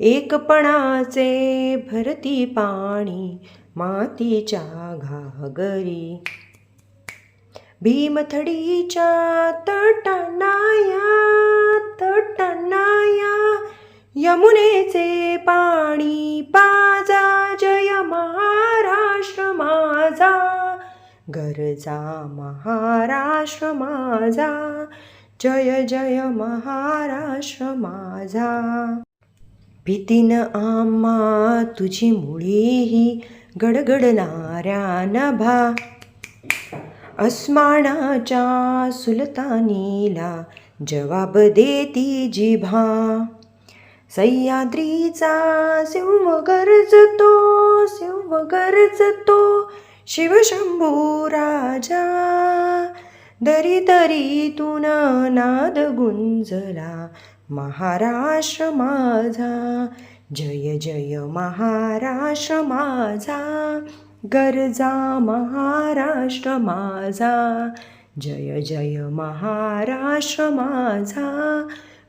एकपणाचे भरती पाणी मातीच्या घागरी. भीमथडीच्या तटनाया तटनाया यमुनेचे पाणी पाजा जय महाराष्ट्र माझा. गरजा महाराष्ट्र माझा. जय जय महाराष्ट्र माझा. भीतीनं आम्हा तुझी मुळीही गडगडणाऱ्या नभा. अस्मानाच्या सुलतानीला जवाब देती जिभा. सह्याद्रीचा शिव गरजतो शिव गरजतो शिवशंभू राजा. दरी दरीतून नाद गुंजला महाराष्ट्र माझा जय जय महाराष्ट्र माझा गरजा महाराष्ट्र माझा जय जय महाराष्ट्र माझा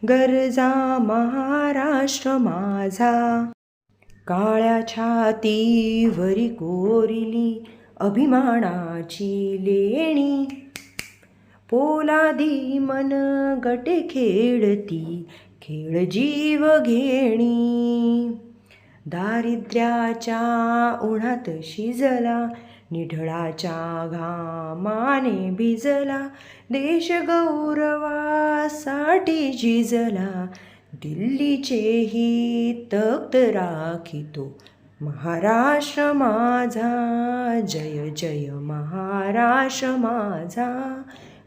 गरजा महाराष्ट्र माझा. काळ्या छातीवरी कोरिली अभिमानाची लेणी पोलादी मन गटे खेळती खेळ जीव घेणी. दारिद्र्याच्या उन्हात शिजला निढळाच्या घामाने भिजला देश गौरवासाठी झिजला. दिल्लीचेही तक्त राखितो महाराष्ट्र माझा. जय जय महाराष्ट्र माझा.